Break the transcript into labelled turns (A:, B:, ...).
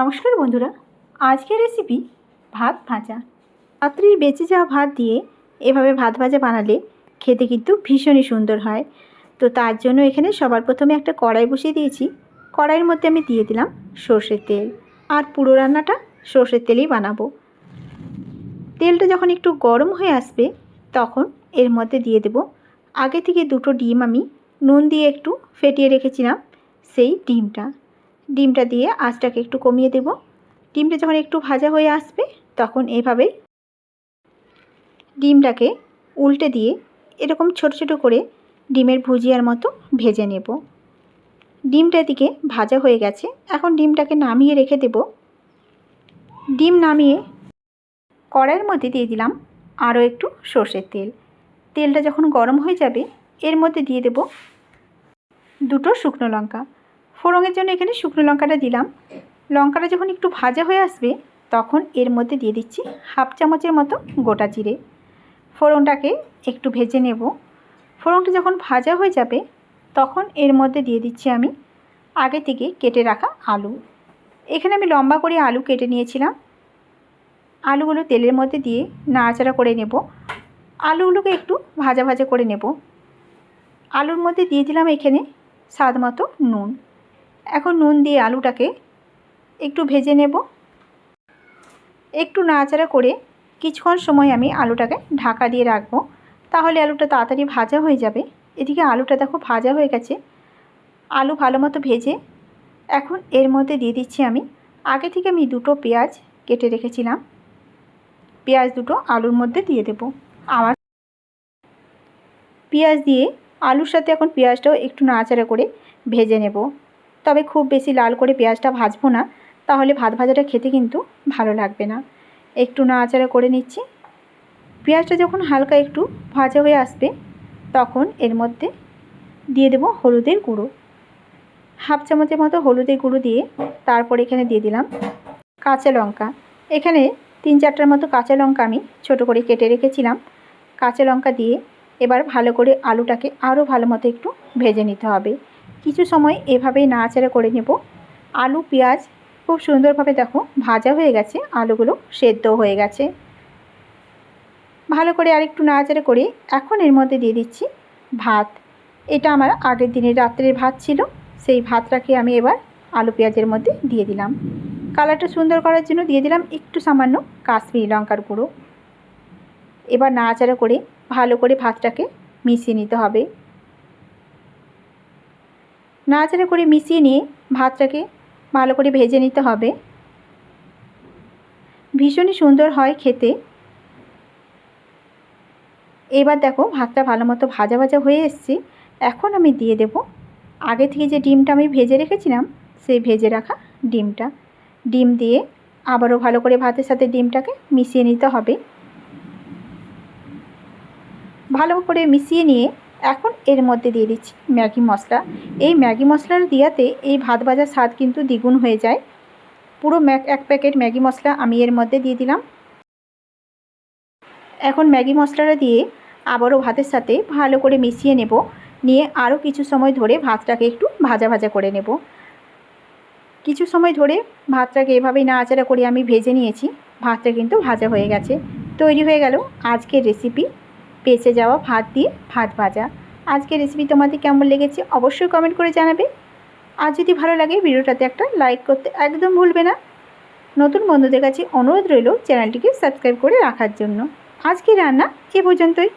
A: নমস্কার বন্ধুরা, আজকের রেসিপি ভাত ভাজা। রাত্রির বেঁচে যাওয়া ভাত দিয়ে এভাবে ভাত ভাজা বানালে খেতে কিন্তু ভীষণই সুন্দর হয়। তো তার জন্য এখানে সবার প্রথমে একটা কড়াই বসিয়ে দিয়েছি। কড়াইয়ের মধ্যে আমি দিয়ে দিলাম সর্ষের তেল আর পুরো রান্নাটা সর্ষের তেলেই বানাবো। তেলটা যখন একটু গরম হয়ে আসবে, তখন এর মধ্যে দিয়ে দেব আগে থেকে দুটো ডিম আমি নুন দিয়ে একটু ফেটিয়ে রেখেছিলাম, সেই ডিমটা। ডিমটা দিয়ে আঁচটাকে একটু কমিয়ে দেব। ডিমটা যখন একটু ভাজা হয়ে আসবে, তখন এভাবেই ডিমটাকে উল্টে দিয়ে এরকম ছোট ছোট করে ডিমের ভুজিয়ার মতো ভেজে নেব। ডিমটা দিকে ভাজা হয়ে গেছে। এখন ডিমটাকে নামিয়ে রেখে দেব। ডিম নামিয়ে কড়াইয়ের মধ্যে দিয়ে দিলাম আরও একটু সর্ষের তেল। তেলটা যখন গরম হয়ে যাবে, এর মধ্যে দিয়ে দেব দুটো শুকনো লঙ্কা। ফোড়নের জন্য এখানে শুকনো লঙ্কাটা দিলাম। লঙ্কাটা যখন একটু ভাজা হয়ে আসবে, তখন এর মধ্যে দিয়ে দিচ্ছি হাফ চামচের মতো গোটা জিরে। ফোড়নটাকে একটু ভেজে নেব। ফোড়নটা যখন ভাজা হয়ে যাবে, তখন এর মধ্যে দিয়ে দিচ্ছি আমি আগে থেকে কেটে রাখা আলু। এখানে আমি লম্বা করে আলু কেটে নিয়েছিলাম। আলুগুলো তেলের মধ্যে দিয়ে নাড়াচাড়া করে নেব। আলুগুলোকে একটু ভাজা ভাজা করে নেব। আলুর মধ্যে দিয়ে দিলাম এখানে স্বাদ মতো নুন। এখন নুন দিয়ে আলুটাকে একটু ভেজে নেব। একটু নাড়াচাড়া করে কিছুক্ষণ সময় আমি আলুটাকে ঢাকা দিয়ে রাখব। তাহলে আলুটা তাড়াতাড়ি ভাজা হয়ে যাবে। এদিকে আলুটা দেখো ভাজা হয়ে গেছে। আলু ভালো মতো ভেজে এখন এর মধ্যে দিয়ে দিচ্ছি আমি। আগে থেকে আমি দুটো পেঁয়াজ কেটে রেখেছিলাম। পেঁয়াজ দুটো আলুর মধ্যে দিয়ে দেব। আমার পেঁয়াজ দিয়ে আলুর সাথে এখন পেঁয়াজটাও একটু নাড়াচাড়া করে ভেজে নেব। তবে খুব বেশি লাল করে পেঁয়াজটা ভাজবো না, তাহলে ভাত ভাজাটা খেতে কিন্তু ভালো লাগবে না। একটু নাড়াচাড়া করে নিচ্ছি। পেঁয়াজটা যখন হালকা একটু ভাজা হয়ে আসবে, তখন এর মধ্যে দিয়ে দেব হলুদের গুঁড়ো। হাফ চামচের মতো হলুদের গুঁড়ো দিয়ে তারপর এখানে দিয়ে দিলাম কাঁচা লঙ্কা। এখানে তিন চারটার মতো কাঁচা লঙ্কা আমি ছোট করে কেটে রেখেছিলাম। কাঁচা লঙ্কা দিয়ে এবার ভালো করে আলুটাকে আরও ভালো মতো একটু ভেজে নিতে হবে। কিছু সময় এভাবেই নাড়াচাড়া করে নেব। আলু, পেঁয়াজ খুব সুন্দরভাবে দেখো ভাজা হয়ে গেছে, আলুগুলো সেদ্ধ হয়ে গেছে। ভালো করে আরেকটু নাড়াচাড়া করে এখন এর মধ্যে দিয়ে দিচ্ছি ভাত। এটা আমার আগের দিনের রাত্রের ভাত ছিল, সেই ভাতটাকে আমি এবার আলু, পেঁয়াজের মধ্যে দিয়ে দিলাম। কালারটা সুন্দর করার জন্য দিয়ে দিলাম একটু সামান্য কাশ্মীরি লঙ্কার গুঁড়ো। এবার নাড়াচাড়া করে ভালো করে ভাতটাকে মিশিয়ে নিতে হবে। নাড়াচাড়া করে মিশিয়ে নিয়ে ভাতটাকে ভালো করে ভেজে নিতে হবে। ভীষণই সুন্দর হয় খেতে। এবার দেখো ভাতটা ভালো মতো ভাজা ভাজা হয়ে এসছে। এখন আমি দিয়ে দেব। আগে থেকে যে ডিমটা আমি ভেজে রেখেছিলাম, সেই ভেজে রাখা ডিমটা। ডিম দিয়ে আবারও ভালো করে ভাতের সাথে ডিমটাকে মিশিয়ে নিতে হবে। ভালো করে মিশিয়ে নিয়ে এখন এর মধ্যে দিয়ে দিচ্ছি ম্যাগি মশলা। এই ম্যাগি মশলার দিয়াতে এই ভাত ভাজার স্বাদ কিন্তু দ্বিগুণ হয়ে যায়। পুরো ম্যাগ এক প্যাকেট ম্যাগি মশলা আমি এর মধ্যে দিয়ে দিলাম। এখন ম্যাগি মশলাটা দিয়ে আবারও ভাতের সাথে ভালো করে মিশিয়ে নেব। নিয়ে আরও কিছু সময় ধরে ভাতটাকে একটু ভাজা ভাজা করে নেব। কিছু সময় ধরে ভাতটাকে এভাবেই নাড়াচাড়া করে আমি ভেজে নিয়েছি। ভাতটা কিন্তু ভাজা হয়ে গেছে। তৈরি হয়ে গেল আজকের রেসিপি বেঁচে যাওয়া ভাত দিয়ে ভাত ভাজা। আজকের রেসিপি তোমাদের কেমন লেগেছে অবশ্যই কমেন্ট করে জানাবে। আর যদি ভালো লাগে ভিডিওটাতে একটা লাইক করতে একদম ভুলবে না। নতুন বন্ধুদের কাছে অনুরোধ রইল চ্যানেলটিকে সাবস্ক্রাইব করে রাখার জন্য। আজকে রান্না এ পর্যন্তই।